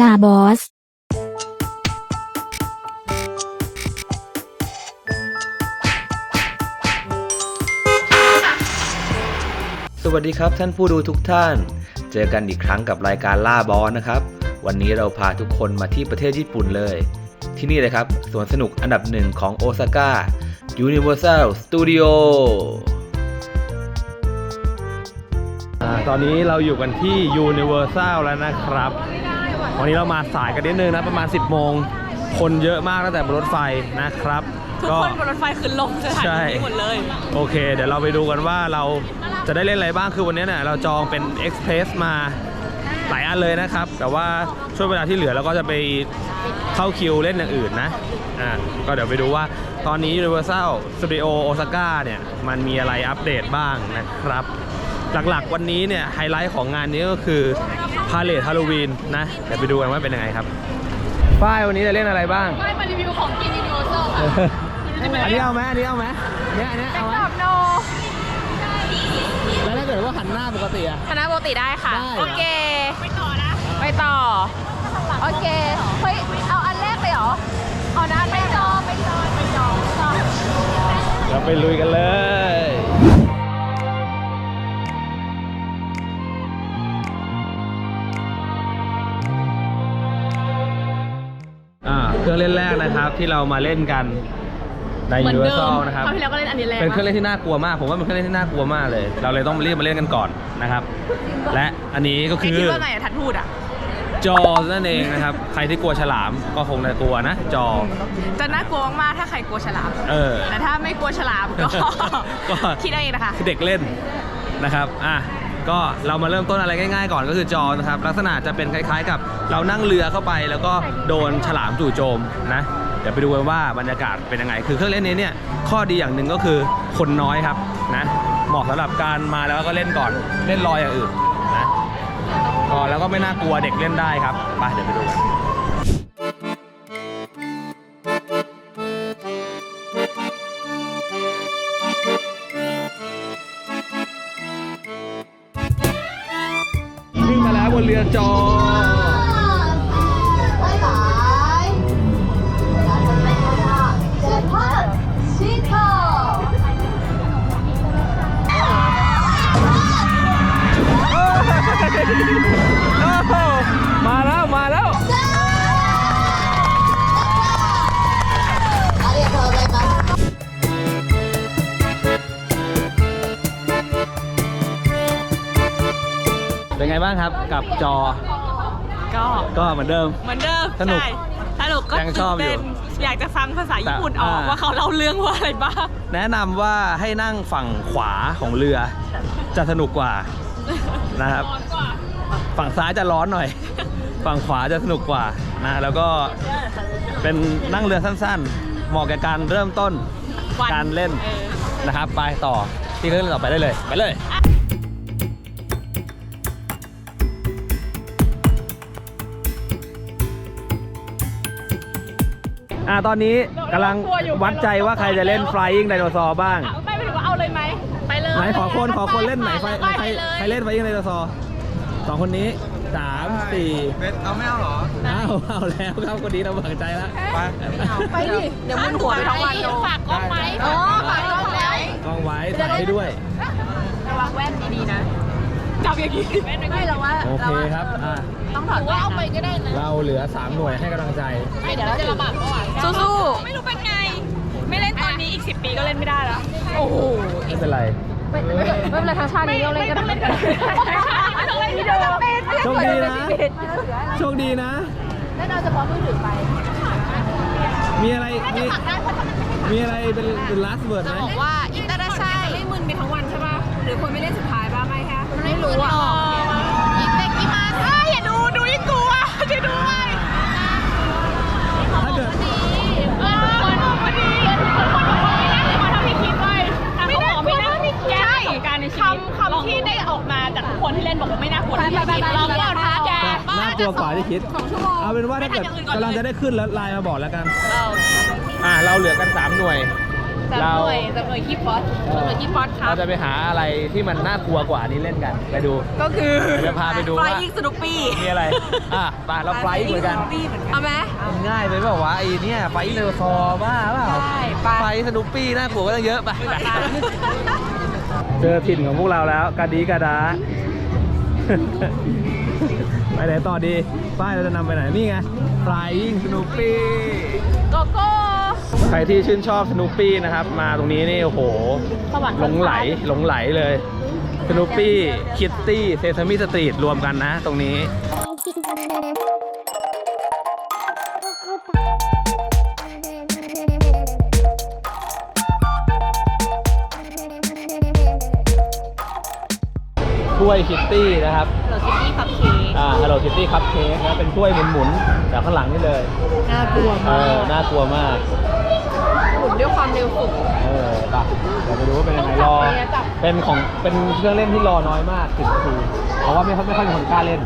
ลาบอส สวัสดีครับท่านผู้ดูทุกท่าน เจอกันอีกครั้งกับรายการล่าบอสนะครับ วันนี้เราพาทุกคนมาที่ประเทศญี่ปุ่นเลย ที่นี่เลยครับสวนสนุกอันดับหนึ่งของโอซาก้า Universal Studio ตอนนี้เราอยู่กันที่ Universal แล้วนะครับ วันนี้เรามาสายกันนิดนึงนะ ประมาณ 10 โมง คนเยอะมากตั้งแต่บนรถไฟนะครับ ทุกคนบนรถไฟคือลงสถานใช่ที่นี้หมดเลย โอเค เดี๋ยวเราไปดูกันว่าเราจะได้เล่นอะไรบ้างคือวันนี้เนี่ยเราจองเป็น Express มาหลายอันเลยนะครับ แต่ว่าช่วงเวลาที่เหลือเราก็จะไปเข้าคิวเล่นอย่างอื่นนะอ่าก็เดี๋ยวไปดูว่าตอนนี้ Universal Studio Osaka เนี่ย มันมีอะไรอัปเดตบ้างนะครับ หลักๆ วันนี้เนี่ยไฮไลท์ของงานนี้ก็คือพาเลทฮาโลวีนนะเดี๋ยวไปดูกันว่าเป็นยังไงครับฝ้ายวันนี้จะเล่นอะไรบ้างไม่มารีวิวของกินยูนิเวอร์แซลอันนี้เอาไหมอันนี้เอาไหมเนี่ยอันนี้เอาไหมกับโนแล้วถ้าเกิดว่าหันหน้าปกติอะคณะปกติได้ค่ะได้เหรอโอเค ไปต่อนะ ไปต่อ โอเค เฮ้ย เอาอันแรกไปเหรอ เอานะไปจอไปจอไปจอไปจอเราไปลุยกันเลย เครื่องเล่นแรกนะครับที่เรามาเล่นกันในเหมือนเดิม Universal นะครับ คราวที่แล้วก็เล่นอันนี้แรกเป็นเครื่องเล่นที่น่ากลัวมาก ผมว่าเป็นเครื่องเล่นที่น่ากลัวมากเลย เราเลยต้องรีบมาเล่นกันก่อนนะครับ และอันนี้ก็ไอคือคิดว่าไงอะทัดทูดอะจอนั่นเองนะครับ ใครที่กลัวฉลามก็คงจะกลัวนะ จอ จะน่ากลัวมากๆถ้าใครกลัวฉลาม เออ แต่ถ้าไม่กลัวฉลามก็ ก็ คิดเอาเองนะคะ คือเด็กเล่นนะครับ อะ ก็เรามาเริ่มต้นอะไรง่ายๆก่อนก็คือจอนะครับลักษณะจะเป็นคล้ายๆ กับเรานั่งเรือเข้าไป แล้วก็โดนฉลามจู่โจมนะเดี๋ยวไปดูกันว่าบรรยากาศเป็นยังไง คือเครื่องเล่นนี้เนี่ยข้อดีอย่างหนึ่งก็คือคนน้อยครับนะเหมาะสำหรับการมาแล้วก็เล่นก่อนเล่นลอยอย่างอื่นนะก็แล้วก็ไม่น่ากลัวเด็กเล่นได้ครับไปเดี๋ยวไปดูกัน จอ บ้างครับกับจอ ก็ก็เหมือนเดิม เหมือนเดิมสนุกใช่สนุกก็ยังชอบอยู่ตื่นเต้นอยากจะฟังภาษาญี่ปุ่นแต่ออกอ่า ว่าเขาเล่าเรื่องว่าอะไรบ้าง แนะนำว่าให้นั่งฝั่งขวาของเรือ จะสนุกกว่านะครับ ฝั่งซ้ายจะร้อนหน่อย ฝั่งขวาจะสนุกกว่านะแล้วก็เป็นนั่งเรือสั้นๆ เหมาะแก่การเริ่มต้นวันการเล่นเออ นะครับ ไปต่อที่เครื่องเล่นต่อไปได้เลย ไปเลย อ่า ตอนนี้กำลังวัดใจว่าใครจะเล่น Flying Dinosaur บ้าง ไม่ไปถึงว่าเอาเลยไหมไปเลยไหนขอคนขอคนเล่นไหนไฟไปใครเลยใครเล่นไฟยังไดโนเสาร์สองคนนี้สามสี่เอาไม่เอาหรอเอาเอาแล้วครับคนนี้เราบังใจแล้วไปไปดิเดี๋ยวมึนหัวไปทั้งวันเลยฝากกล้องไหมอ๋อฝากกล้องไว้กล้องไว้ถ่ายให้ด้วยระวังแว่นดีๆนะ จับอย่างนี้ไม่เราว่าโอเคครับ อะ ต้องถอดแว่นเอาไปก็ได้นะเราเหลือ 3 หน่วยให้กำลังใจ ไม่เดี๋ยวเราจะระบาดเมื่อวานสู้ๆไม่รู้เป็นไง ไม่เล่นตอนนี้อีก 10 ปีก็เล่นไม่ได้แล้ว โอ้โหไม่เป็นไร ไม่เป็นไรทางชาตินี้เราเล่นกันไม่ต้องเล่นที่เดิมโชคดีนะ โชคดีนะ แล้วเราจะพอมือถือไป มีอะไรมีมีอะไรเป็นเป็น last word ไหมบอกว่าอิตาราชัยไม่มึนไปทั้งวันใช่ป่ะ หรือคนไม่เล่นสุดท้าย บ้างไหมคะไม่รู้อะอีเตกิมาอย่าดูดูยิ่งกลัวจะดูไว้ถ้าเกิดเออคนออกมาดีคนออกมาดีนะมาทำให้คิดไว้ไม่น่ากลัวไม่น่าใช่คำคำที่ได้ออกมาจากคนที่เล่นบอกว่าไม่น่ากลัวที่คิดลองก่อนท้าแกน่ากลัวกว่าที่คิดเอาเป็นว่าถ้าเกิดกำลังจะได้ขึ้นแล้วไลน์มาบอกแล้วกันอ่าเราเหลือกัน 3 หน่วย จำเราหน่วยจำหน่วยคีย์ฟอสจำหน่วยคีย์ฟอสครัเราบจะไปหาอะไรที่มันน่ากลัวกว่านี้เล่นกัน ไปดู ก็คือเดี๋ยวจะพาไปดูว่า ยิงสนุกปี้มีอะไร อะไปเราไฟท์เหมือนกันเอาไหม มันง่ายไปเปล่าวะไอ้เนี่ยไฟท์เรือซอบ้าเปล่าใช่ไป ไฟท์สนุปปี้น่ากลัวก็ต้องเยอะไป เจอถิ่นของพวกเราแล้วกาดีกาดา ไปไหนต่อดี ป้ายเราจะนำไปไหนนี่ไง Flying Snoopy โกโก้ ใครที่ชื่นชอบสนุปปี้นะครับ มาตรงนี้นี่โอ้โหสวรรค์หลงไหลหลงไหลเลยสนุปปี้คิตตี้เซซามิสตรีทรวมกันนะตรงนี้ถ้วยคิตตี้นะครับเราคิตตี้คัพเค้กอ่า Hello Kitty Cupcake นะเป็นถ้วยหมุนๆจากข้างหลังนี่เลย น่ากลัวเอมาอน่ากลัวมากหมุน ด้วยความเร็วสูง เออไปเดี๋ยวไปดูว่าเป็นยังไงรอต้องจับไหมอะจับ เป็นของ เป็นเครื่องเล่นที่รอน้อยมากสิบนาทีเพราะว่าไม่ค่อยไม่ค่อยมีคนกล้าเล่น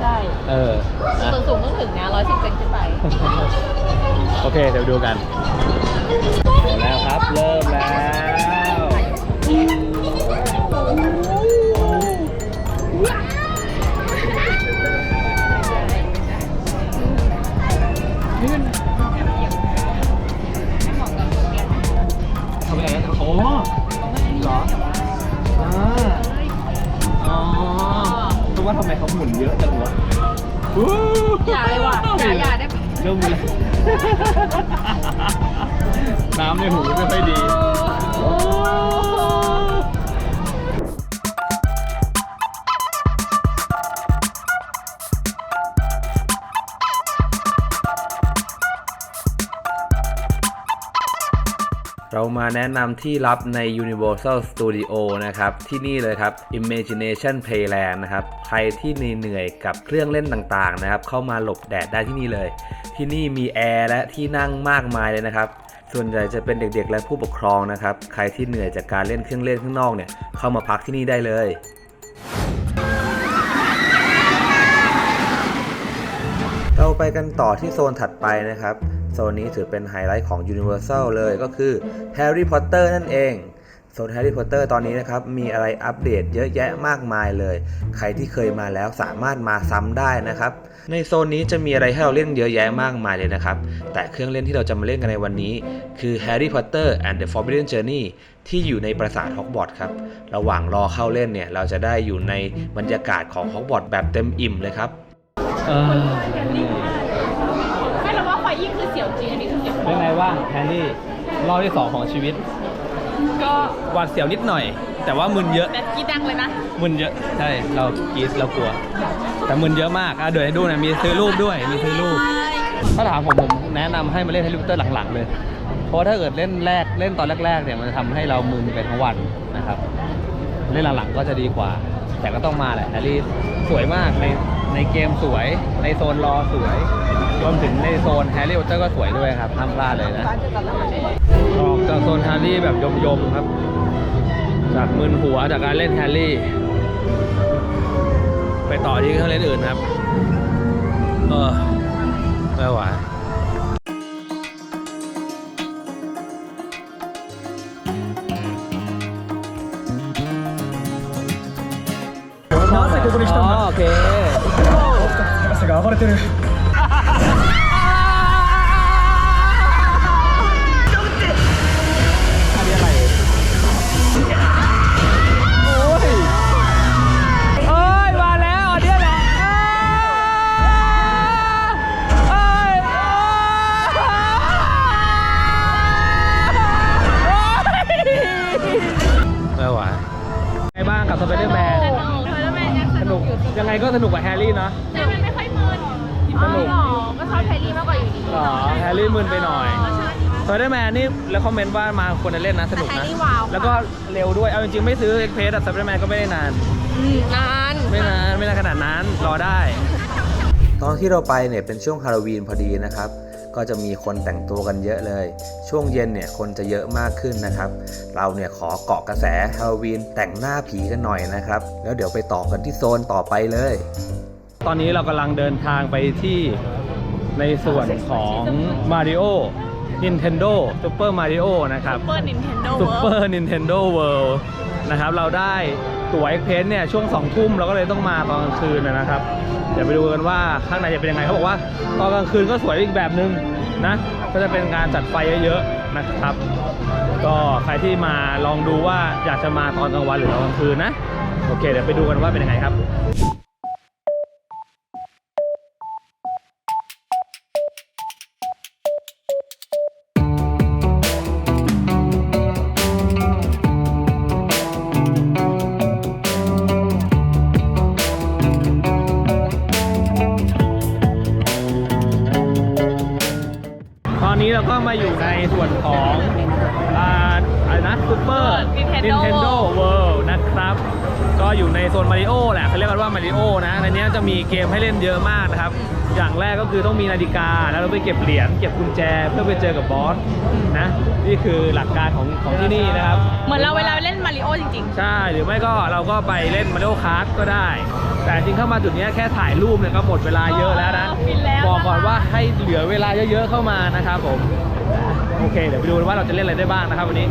ใช่เออนะ ส่วนสูงต้องถึงนะร้อยสิบเซนขึ้นไป โอเค เดี๋ยวดูกันเอาแล้วครับ เริ่มแล้ว ว่าทำไมเขาหมุนเยอะจังวะอู้อย่าเลยว่ะอย่าอย่าได้เริ่มมีน้ำในหูไม่ค่อยดี โอ้ มาแนะนำที่รับใน Universal Studio นะครับ ที่นี่เลยครับ Imagination Playland นะครับ ใครที่เหนื่อยกับเครื่องเล่นต่างๆนะครับ เข้ามาหลบแดดได้ที่นี่เลย ที่นี่มีแอร์และที่นั่งมากมายเลยนะครับส่วนใหญ่จะเป็นเด็กๆ และผู้ปกครองนะครับ ใครที่เหนื่อยจากการเล่นเครื่องเล่นข้างนอกเนี่ย เข้ามาพักที่นี่ได้เลยเราไปกันต่อที่โซนถัดไปนะครับ โซนนี้ถือเป็นไฮไลท์ของ Universal เลยก็คือ Harry Potter นั่นเองโซน Harry Potter ตอนนี้นะครับ มีอะไรอัปเดตเยอะแยะมากมายเลย ใครที่เคยมาแล้วสามารถมาซ้ำได้นะครับ ในโซนนี้จะมีอะไรให้เราเล่นเยอะแยะมากมายเลยนะครับ แต่เครื่องเล่นที่เราจะมาเล่นกันในวันนี้ คือ Harry Potter and the Forbidden Journey ที่อยู่ในปราสาทฮอกวอตส์ครับ ระหว่างรอเข้าเล่นเนี่ย เราจะได้อยู่ในบรรยากาศของฮอกวอตส์แบบเต็มอิ่มเลยครับ เสียวปลเป็อนมไงบ้างแฮนนี่รอบที่สองของชีวิตก็หวาดเสียวนิดหน่อย แต่ว่ามึนเยอะแบบกรีดดังเลยนะ มึนเยอะใช่เรากรีดเรากลัว แต่มึนเยอะมากอะเดี๋ยวให้ดูหนะมีซื้อรูปด้วยมีซื้อรูป ถ้าถามผมผมแนะนำให้มาเล่นแฮร์รี่พอตเตอร์หลังๆเลย เพราะว่าถ้าเกิดเล่นแรกเล่นตอนแรกๆเนี่ยมันจะทำให้เรามึนไปทั้งวันนะครับ เล่นหลังๆก็จะดีกว่า แต่ก็ต้องมาแหละแฮร์รี่สวยมากใน ในเกมสวย ในโซนรอสวย รวมถึงในโซนแฮร์รี่พอตเตอร์ก็สวยด้วยครับห้ามพลาดเลยนะ ออกจากโซนแฮร์รี่แบบยมๆครับ จากมึนหัวจากการเล่นแฮร์รี่ ไปต่อที่เครื่องเล่นอื่นครับ เออไม่ไหว なぜここに来たんだ โอเค 博士 が暴れてる。 หน่อยสไปเดอร์แมนนี่แล้วคอมเมนต์ว่ามาควรจะเล่นนะสนุกแต่แฮนะร์รี่ว้าวแล้วก็เร็วด้วย เอาจริงๆ ไม่ซื้อเอ็กเพสอะสไปเดอร์แมนก็ไม่ได้นาน อืมนาน ไม่นาน ไม่นานขนาดนั้น รอได้ ตอนที่เราไปเนี่ยเป็นช่วงฮาโลวีนพอดีนะครับ ก็จะมีคนแต่งตัวกันเยอะเลย ช่วงเย็นเนี่ยคนจะเยอะมากขึ้นนะครับ เราเนี่ยขอเกาะกระแสฮาโลวีนแต่งหน้าผีกันหน่อยนะครับ แล้วเดี๋ยวไปต่อกันที่โซนต่อไปเลย ตอนนี้เรากำลังเดินทางไปที่ ในส่วนของมาริโอ Nintendo Super Mario นะครับเปิด Nintendo ซูเปอ World ร์ Nintendo World นะครับ เราได้ตั๋ว Express เนี่ยช่วง 2 ทุ่มเราก็เลยต้องมาตอนกลางคืนนะนะครับ เดี๋ยวไปดูกันว่าข้างในจะเป็นยังไงเขาบอกว่า ตอนกลางคืนก็สวยอีกแบบนึงนะ ก็จะเป็นการจัดไฟเยอะๆนะครับ ก็ใครที่มาลองดูว่าอยากจะมาตอนกลางวันหรือตอนกลางคืนนะ โอเค เดี๋ยวไปดูกันว่าเป็นยังไงครับ มาอยู่ในส่วนของอ่าอะไรนะซูเปอร์ Nintendo Nintendo World นะครับ ก็อยู่ในโซนมาริโอแหละเขาเรียกกันว่ามาริโอนะ ในนี้จะมีเกมให้เล่นเยอะมากนะครับ อย่างแรกก็คือต้องมีนาฬิกา แล้วเราไปเก็บเหรียญ เก็บกุญแจเพื่อไปเจอกับบอสนะ นี่คือหลักการของของที่นี่นะครับ เหมือนเราเวลาเล่นมาริโอจริง ใช่ หรือไม่ก็เราก็ไปเล่นมาริโอคาร์ t ก็ได้ แต่จริงเข้ามาจุดเนี้ยแค่ถ่ายรูปเนี่ยก็หมดเวลาเยอะแล้วนะอ๋อฟินแล้วบอกก่อนนะคะว่าให้เหลือเวลาเยอะๆเข้ามานะครับผม โอเค เดี๋ยวไปดูว่าเราจะเล่นอะไรได้บ้างนะครับวันนี้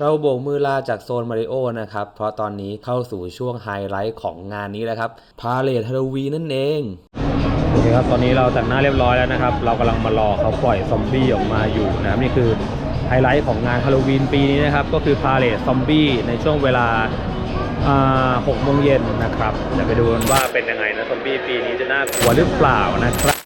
เราโบกมือลาจากโซนมาริโอนะครับ เพราะตอนนี้เข้าสู่ช่วงไฮไลท์ของงานนี้แล้วครับ พาเลทฮาโลวีนนั่นเอง โอเคครับ ตอนนี้เราแต่งหน้าเรียบร้อยแล้วนะครับ เรากำลังมารอเขาปล่อยซอมบี้ออกมาอยู่นะครับนี่คือไฮไลท์ของงานฮาโลวีนปีนี้นะครับ ก็คือพาเลทซอมบี้ในช่วงเวลาอ่าหกโมงเย็นนะครับเดี๋ยวไปดูกันว่าเป็นยังไงนะซอมบี้ปีนี้จะน่ากลัวหรือเปล่านะครับ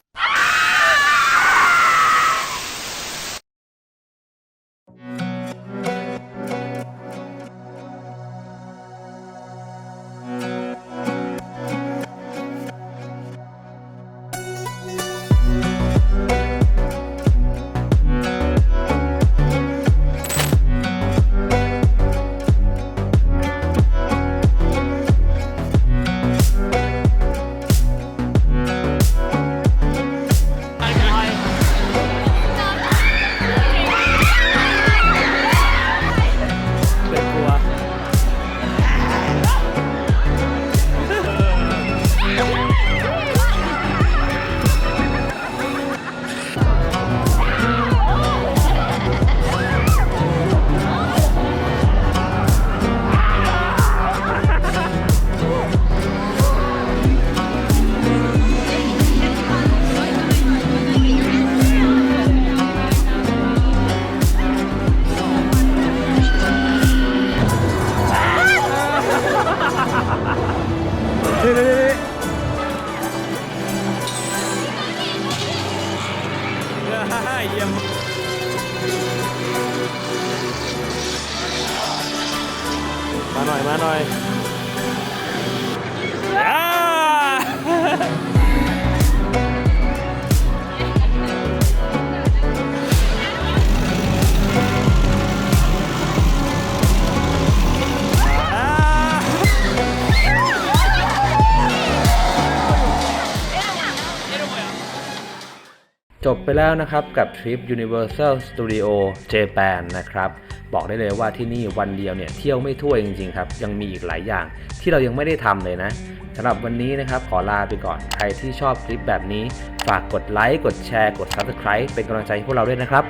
แล้วนะครับกับทริป Universal Studio Japan นะครับ บอกได้เลยว่าที่นี่วันเดียวเนี่ยเที่ยวไม่ทั่วจริงๆครับ ยังมีอีกหลายอย่างที่เรายังไม่ได้ทำเลยนะสำหรับวันนี้นะครับขอลาไปก่อน ใครที่ชอบคลิปแบบนี้ ฝากกดไลค์กดแชร์กด Subscribe เป็นกำลังใจให้พวกเราด้วยนะครับ